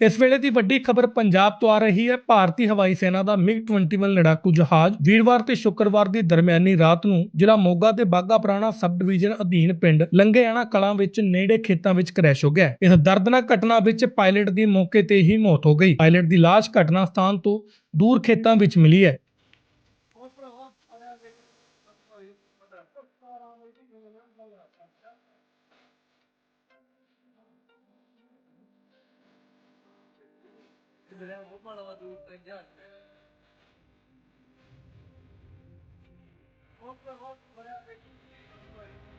ਇਸ ਵੇਲੇ ਦੀ ਵੱਡੀ ਖਬਰ ਪੰਜਾਬ ਤੋਂ ਆ ਰਹੀ ਹੈ। ਭਾਰਤੀ ਹਵਾਈ ਸੈਨਾ ਦਾ ਮਿਗ 21 ਲੜਾਕੂ ਜਹਾਜ਼ ਵੀਰਵਾਰ ਤੇ ਸ਼ੁੱਕਰਵਾਰ ਦੀ ਦਰਮਿਆਨੀ ਰਾਤ ਨੂੰ ਜ਼ਿਲ੍ਹਾ ਮੋਗਾ ਦੇ ਬਾਗਾ ਪੁਰਾਣਾ ਸਬ ਡਿਵੀਜ਼ਨ ਅਧੀਨ ਪਿੰਡ ਲੰਗੇਆਣਾ ਕਲਾਂ ਵਿੱਚ ਨੇੜੇ ਖੇਤਾਂ ਵਿੱਚ ਕ੍ਰੈਸ਼ ਹੋ ਗਿਆ। ਇਸ ਦਰਦਨਾਕ ਘਟਨਾ ਵਿੱਚ ਪਾਇਲਟ ਦੀ ਮੌਕੇ ਤੇ ਹੀ ਮੌਤ ਹੋ ਗਈ। ਪਾਇਲਟ ਦੀ ਲਾਸ਼ ਘਟਨਾ ਸਥਾਨ ਤੋਂ ਦੂਰ ਖੇਤਾਂ ਵਿੱਚ ਮਿਲੀ ਹੈ। બધા મોકળવા દઉં તો જાણ મોકલો મોકલો બધા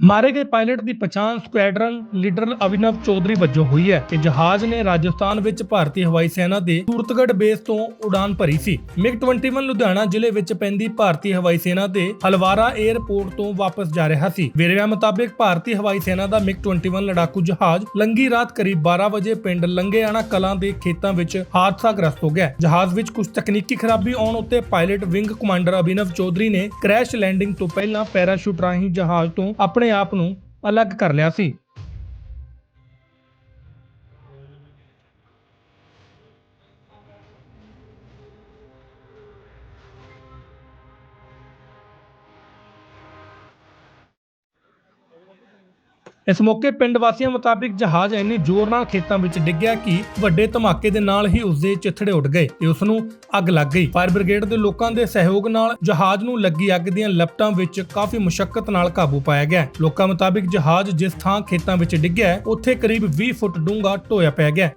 ਮਾਰੇ ਗਏ ਪਾਇਲਟ ਦੀ ਪਛਾਣ ਸਕੁਐਡਰਨ ਲੀਡਰ ਅਭਿਨਵ ਚੌਧਰੀ ਵਜੋਂ ਹੋਈ ਹੈ ਕਿ ਜਹਾਜ਼ ਨੇ ਰਾਜਸਥਾਨ ਵਿੱਚ ਭਾਰਤੀ ਹਵਾਈ ਸੈਨਾ ਦੇ ਸੂਰਤਗੜ ਬੇਸ ਤੋਂ ਉਡਾਨ ਭਰੀ ਸੀ। ਮਿਗ 21 ਲੁਧਿਆਣਾ ਜ਼ਿਲ੍ਹੇ ਵਿੱਚ ਪੈਂਦੀ ਭਾਰਤੀ ਹਵਾਈ ਸੈਨਾ ਦੇ ਹਲਵਾਰਾ 에ਅਰਪੋਰਟ ਤੋਂ ਵਾਪਸ ਜਾ ਰਿਹਾ ਸੀ। ਵੇਰਵਿਆਂ ਮੁਤਾਬਿਕ ਭਾਰਤੀ ਹਵਾਈ ਸੈਨਾ ਦਾ ਮਿਗ 21 ਲੜਾਕੂ ਜਹਾਜ਼ ਲੰਗੀ ਰਾਤ ਕਰੀਬ 12 ਵਜੇ ਪਿੰਡ ਲੰਗੇਆਣਾ ਕਲਾਂ ਦੇ ਖੇਤਾਂ ਵਿੱਚ ਹਾਦਸਾਗ੍ਰਸਤ ਹੋ ਗਿਆ। ਜਹਾਜ਼ ਵਿੱਚ ਕੁਝ ਤਕਨੀਕੀ ਖਰਾਬੀ ਆਉਣ ਉੱਤੇ pilot wing commander Abhinav Chaudhary ਨੇ ਕ੍ਰੈਸ਼ ਲੈਂਡਿੰਗ ਤੋਂ ਪਹਿਲਾਂ ਪੈਰਾਸ਼ੂਟ ਰਾਹੀਂ ਜਹਾਜ਼ ਤੋਂ ਆਪਣੇ ਆਪਣੇ ਆਪ ਨੂੰ ਅਲੱਗ ਕਰ ਲਿਆ ਸੀ। ਇਸ ਮੌਕੇ ਪਿੰਡ ਵਾਸੀਆਂ ਮੁਤਾਬਿਕ ਜਹਾਜ਼ ਇੰਨੇ ਜ਼ੋਰ ਨਾਲ ਖੇਤਾਂ ਵਿੱਚ ਡਿੱਗਿਆ ਕਿ ਵੱਡੇ ਧਮਾਕੇ ਦੇ ਨਾਲ ਹੀ ਉਸ ਦੇ ਚਿਥੜੇ ਉੱਡ ਗਏ ਤੇ ਉਸ ਨੂੰ ਅੱਗ ਲੱਗ ਗਈ। ਫਾਇਰ ਬ੍ਰਿਗੇਡ ਦੇ ਲੋਕਾਂ ਦੇ ਸਹਿਯੋਗ ਨਾਲ ਜਹਾਜ਼ ਨੂੰ ਲੱਗੀ ਅੱਗ ਦੀਆਂ ਲਪਟਾਂ ਵਿੱਚ ਕਾਫੀ ਮੁਸ਼ਕਲ ਨਾਲ ਕਾਬੂ ਪਾਇਆ ਗਿਆ। ਲੋਕਾਂ ਮੁਤਾਬਿਕ ਜਹਾਜ਼ ਜਿਸ ਥਾਂ ਖੇਤਾਂ ਵਿੱਚ ਡਿੱਗਿਆ ਉੱਥੇ ਕਰੀਬ 20 ਫੁੱਟ ਡੂੰਘਾ ਢੋਇਆ ਪੈ ਗਿਆ।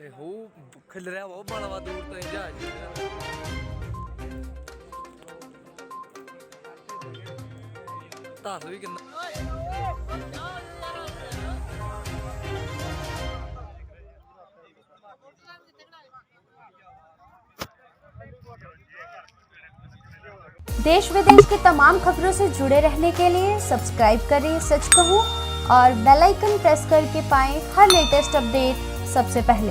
खिल रहा वो दूर तो जहाज़ दस भी देश विदेश की तमाम खबरों से जुड़े रहने के लिए सब्सक्राइब करें, सच कहूँ, और बेल आइकन प्रेस करके पाएँ हर लेटेस्ट अपडेट सबसे पहले।